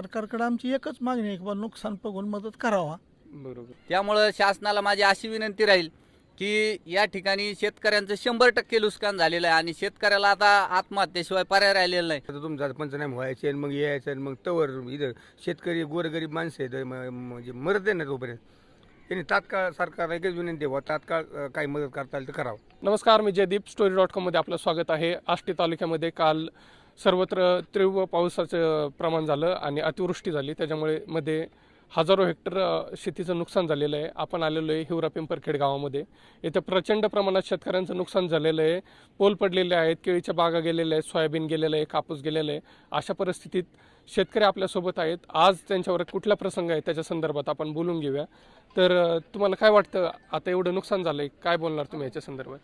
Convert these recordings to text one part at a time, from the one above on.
सरकारकडे आमची एकच मागणी आहे की बा नुकसान बघून मदत करावा. बरोबर. त्यामुळं शासनाला माझी अशी विनंती राहील की या ठिकाणी शेतकऱ्यांचं शंभर टक्के नुकसान झालेलं आहे आणि शेतकऱ्याला आता आत्महत्येशिवाय पर्याय राहिलेला नाही. आता तुमचा पंचनामे व्हायचे आणि मग यायचं आणि मग तवर इथं शेतकरी गोरगरीब माणसं आहेत म- म्हणजे मरत आहे ना तोपर्यंत. त्यांनी तात्काळ सरकारला एकच विनंती आहे बुवा, तात्काळ अं, काही मदत करता आली तर करावं. नमस्कार मी जयदीप स्टोरी डॉट कॉममध्ये आपलं स्वागत आहे. आष्टी तालुक्यामध्ये काल सर्वत्र तीव्र पावसाचं प्रमाण झालं आणि अतिवृष्टी झाली. त्याच्यामुळे मध्ये हजारो हेक्टर शेतीचं नुकसान झालेलं आहे. आपण आलेलो आहे हिवरा पिंपरखेड गावामध्ये. इथं प्रचंड प्रमाणात शेतकऱ्यांचं नुकसान झालेलं आहे. पोल पडलेले आहेत केळीच्या बागा गेलेल्या आहेत सोयाबीन गेलेलं आहे कापूस गेलेलं आहे. अशा परिस्थितीत शेतकरी आपल्यासोबत आहेत. आज त्यांच्यावर कुठला प्रसंग आहे त्याच्या संदर्भात आपण बोलून घेऊया. तर तुम्हाला काय वाटतं? आता एवढं नुकसान झालं आहे काय बोलणार तुम्ही याच्या संदर्भात?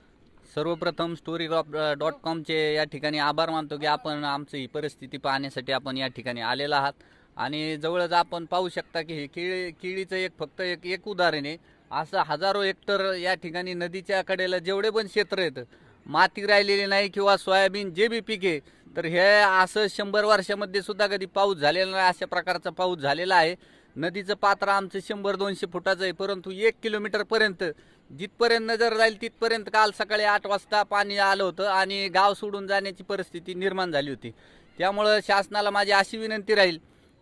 सर्वप्रथम स्टोरी डॉट कॉमचे या ठिकाणी आभार मानतो की आपण आमची ही परिस्थिती पाहण्यासाठी आपण या ठिकाणी आलेलो आहात. आणि जवळच आपण पाहू शकता की हे केळी केळीचं एक फक्त एक एक उदाहरण आहे. असं हजारो हेक्टर या ठिकाणी नदीच्या कडेला जेवढे पण क्षेत्र आहेत माती राहिलेली नाही किंवा सोयाबीन जे बी पिके तर हे असं शंभर वर्षामध्ये सुद्धा कधी पाऊस झालेला नाही अशा प्रकारचा पाऊस झालेला आहे. नदीचं पात्र आमचं शंभर दोनशे फुटाचं आहे परंतु एक किलोमीटरपर्यंत जिथपर्यंत नजर जाईल तिथपर्यंत काल सकाळी आठ वाजता पाणी आलं होतं आणि गाव सोडून जाण्याची परिस्थिती निर्माण झाली होती. त्यामुळं शासनाला माझी अशी विनंती राहील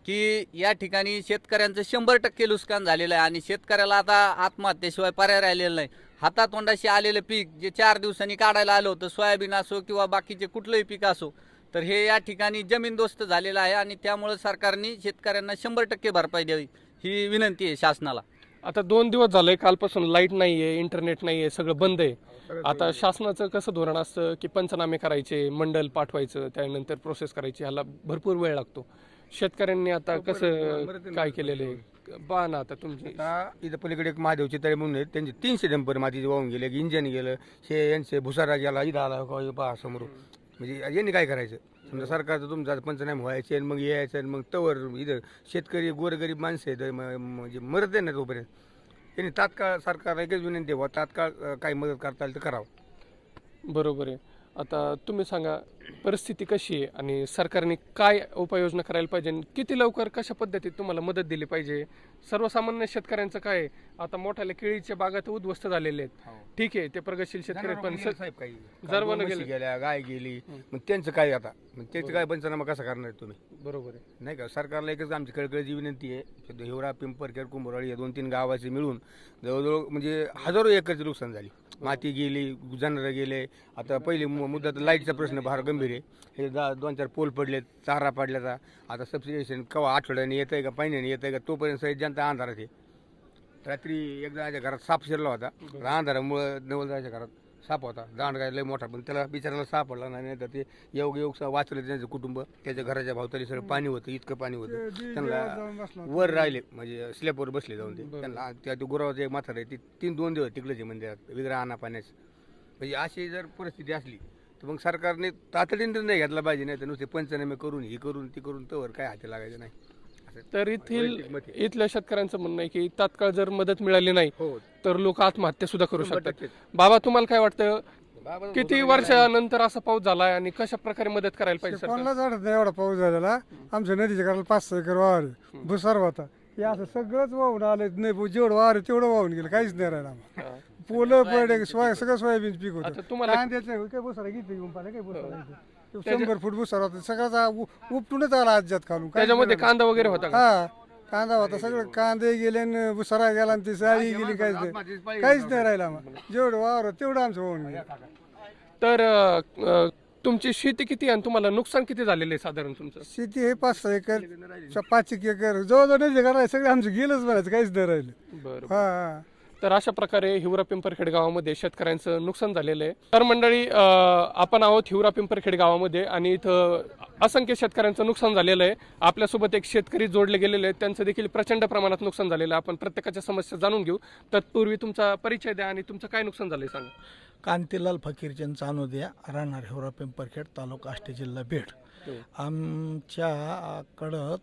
की या ठिकाणी शेतकऱ्यांचं शंभर टक्के नुकसान झालेलं आहे आणि शेतकऱ्याला आता आत्महत्येशिवाय पर्याय राहिलेला नाही. हातातोंडाशी आलेलं पीक जे चार दिवसांनी काढायला आलं होतं सोयाबीन असो किंवा बाकीचे कुठलंही पीक असो तर हे या ठिकाणी जमीनदोस्त झालेलं आहे आणि त्यामुळं सरकारने शेतकऱ्यांना शंभर टक्के भरपाई द्यावी ही विनंती आहे शासनाला. आता दोन दिवस झालंय कालपासून लाइट नाहीये इंटरनेट नाहीये सगळं बंद आहे. आता शासनाचं कसं धोरण असतं की पंचनामे करायचे मंडल पाठवायचं त्यानंतर प्रोसेस करायची ह्याला भरपूर वेळ लागतो. शेतकऱ्यांनी आता कसं काय केलेलं आहे? पहा ना आता तुमची. आता इथं पलीकडे एक महादेवचे तळे म्हणून आहेत त्यांचे तीनशे डंपर माती वाहून गेले इंजन गेलं हे यांचे भुसारा गेला इथं आला हे पहा समोर. म्हणजे यांनी काय करायचं? समजा सरकारचं तुमचा पंचनाम व्हायचे आणि मग यायचं आणि मग तवर इथं शेतकरी गोरगरीब माणसं आहेत म- म्हणजे मरत आहे ना तोपर्यंत. यांनी तात्काळ सरकारला एकच विनंती आहे बुवा, तात्काळ अं, काही मदत करता आली तर करावं. बरोबर आहे. आता तुम्ही सांगा परिस्थिती कशी आहे आणि सरकारने काय उपाययोजना करायला पाहिजे आणि किती लवकर कशा पद्धतीत तुम्हाला मदत दिली पाहिजे? सर्वसामान्य शेतकऱ्यांचं काय आहे? आता मोठ्याल्या केळीच्या बागात उद्ध्वस्त झालेले आहेत. ठीक आहे ते प्रगतशील शेतकरी पण स- साहेब काही. जरवनं म्हशी गेले. गेल्या गाय गेली. मग त्यांचं काय आता? मग त्याचं काय पंचनामा कसा करणार तुम्ही? बरोबर आहे. नाही का? सरकारला एकच आमची कळकळीची विनंती आहे. की हिवरा पिंपरखेड कुंभरवाडी या दोन तीन गावाचे मिळून जवळजवळ म्हणजे हजारो एकरची नुकसान झाली. माती गेली जनावरं गेले. आता पहिली मु- मुद्दा तर लाईटचा प्रश्न फार गंभीर आहे. हे दा दोन चार पोल पडले चारा पडल्याचा आता सबसिडेशन केव्हा आठवड्याने येतंय का महिन्याने येतंय का तोपर्यंत सगळी जनता अंधारात आहे. रात्री एकदा घरात साप शिरला होता. अंधारामुळं नवलदाच्या घरात साप होता. दांड काय लय मोठा पण त्याला बिचाराला सापडला नाही तर ते योग योग वाचलं त्यांचं कुटुंब. त्याच्या घराच्या भावताली सगळं पाणी होतं इतकं पाणी होतं. त्यांना वर राहिले म्हणजे स्लॅपवर बसले जाऊन ते. त्यांना त्या गुरावाचं एक म्हातार आहे ती तीन दोन दिवस टिकलं ते मंदिरात विग्रह आणा पाण्याचं. म्हणजे अशी जर परिस्थिती असली तर मग सरकारने तातडीने निर्णय घेतला पाहिजे नाही तर नुसते पंचनामे करून ही करून ती करून तवर काय हाती लागायचं नाही. तर येथील. इथल्या शेतकऱ्यांचं म्हणणं आहे की तात्काळ जर मदत मिळाली नाही हो. तर लोक आत्महत्या सुद्धा करू शकतात. बाबा तुम्हाला काय वाटतं? किती वर्षानंतर असा पाऊस झालाय आणि कशा प्रकारे मदत करायला पाहिजे कोणालाच वाटत नाही एवढा पाऊस झालेला. आमच्या नदीच्या घराला पाच सहा एकर आहे. भुसार होता. हे असं सगळंच वाहून आलं. नाही भाऊ, जेवढं आहे तेवढं वाहून गेलं. काहीच नाही राहिलं. पोलं पडे सोय सगळं सोयाबीन पीक आता होतं तुम्हाला- कांद्याचं काय भुसारा किती घेऊन पाहिलं काय भुसारा? तो शंभर फूट भुसारा होता. सगळ्याचा उ- उपटूनच आला आज्यात खालून. त्याच्यामध्ये कांदा वगैरे होता का. हा कांदा होता. सगळं कांदे गेले भुसारा गेला आणि ती साडी गेली काहीच नाही. काहीच नाही राहिलं आम्हाला. जेवढं वावर होतं तेवढं आमचं वाहून गेलं. तर अ, अ, तुमची शेती किती आहे आणि तुम्हाला नुकसान किती झालेलं आहे साधारण तुमचं? शेती हे पाच सहा एकर च- पाच एक एकर. जवळजवळ नाही सगळं आमचं गेलंच म्हणायचं काहीच नाही राहिलं. बरं हा हा. तर अशा प्रकारे हिवरा पिंपरखेड गावामध्ये शेतकऱ्यांचं नुकसान झालेलं आहे. तर मंडळी आपण आहोत हिवरा पिंपरखेड गावामध्ये आणि इथं असंख्य शेतकऱ्यांचं नुकसान झालेलं आहे. आपल्यासोबत एक शेतकरी जोडले गेलेले आहेत. त्यांचं देखील प्रचंड प्रमाणात नुकसान झालेलं आहे. आपण प्रत्येकाच्या समस्या जाणून घेऊ. तत्पूर्वी तुमचा परिचय द्या आणि तुमचं काय नुकसान झालंय सांगा. कांतीलाल फकीरचंद चानोदिया राहणार हिवरा पिंपरखेड तालुका आष्टी जिल्हा बीड. आमच्याकडं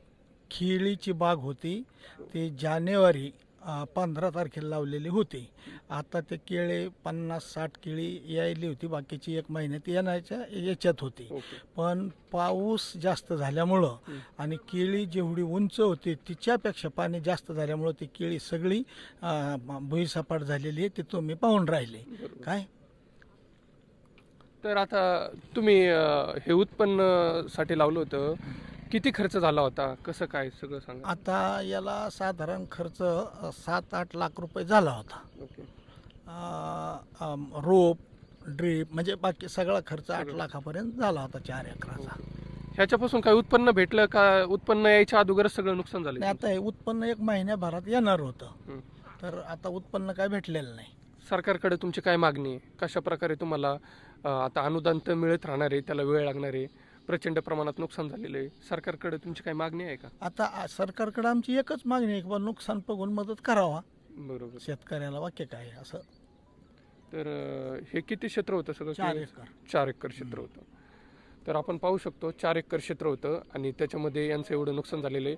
खिळीची बाग होती. ती जानेवारी पंधरा तारखेला लावलेली होती. आता ते केळे पन्नास साठ केळी यायली होती बाकीची एक महिन्यात येण्याच्या याच्यात होती. पण पाऊस जास्त झाल्यामुळं आणि केळी जेवढी उंच होती तिच्यापेक्षा पाणी जास्त झाल्यामुळं ती केळी सगळी भुईसपाट झालेली आहे ते तुम्ही पाहून राहिले. काय? तर आता तुम्ही हे उत्पन्नसाठी लावलं होतं. किती खर्च झाला होता? कसं काय सगळं सांगा. आता याला साधारण खर्च सात आठ लाख रुपये झाला होता. ओके. अं, अं, रोप ड्रीप म्हणजे बाकी सगळा खर्च आठ लाखापर्यंत झाला होता चार एकराचा. ह्याच्यापासून काय उत्पन्न भेटलं का? उत्पन्न यायच्या अगोदरच सगळं नुकसान आणि झालं आता हे उत्पन्न एक महिन्याभरात येणार होतं. तर आता उत्पन्न काय भेटलेलं नाही. सरकारकडे तुमची काय मागणी आहे? कशा प्रकारे तुम्हाला अं, आता अनुदान तर मिळत राहणार आहे त्याला वेळ लागणार आहे. प्रचंड प्रमाणात नुकसान झालेलं आहे. सरकारकडे तुमची काय मागणी आहे का? आता आ- सरकारकडे आमची एकच मागणी आहे की बा नुकसान बघून मदत करावा. बरोबर. शेतकऱ्याला वाक्य काय आहे असं. तर अं, हे किती क्षेत्र होतं सगळं? चार? एकर. चार एकर क्षेत्र होतं. तर आपण पाहू शकतो चार एकर क्षेत्र होतं आणि त्याच्यामध्ये यांचं एवढं नुकसान झालेलं आहे.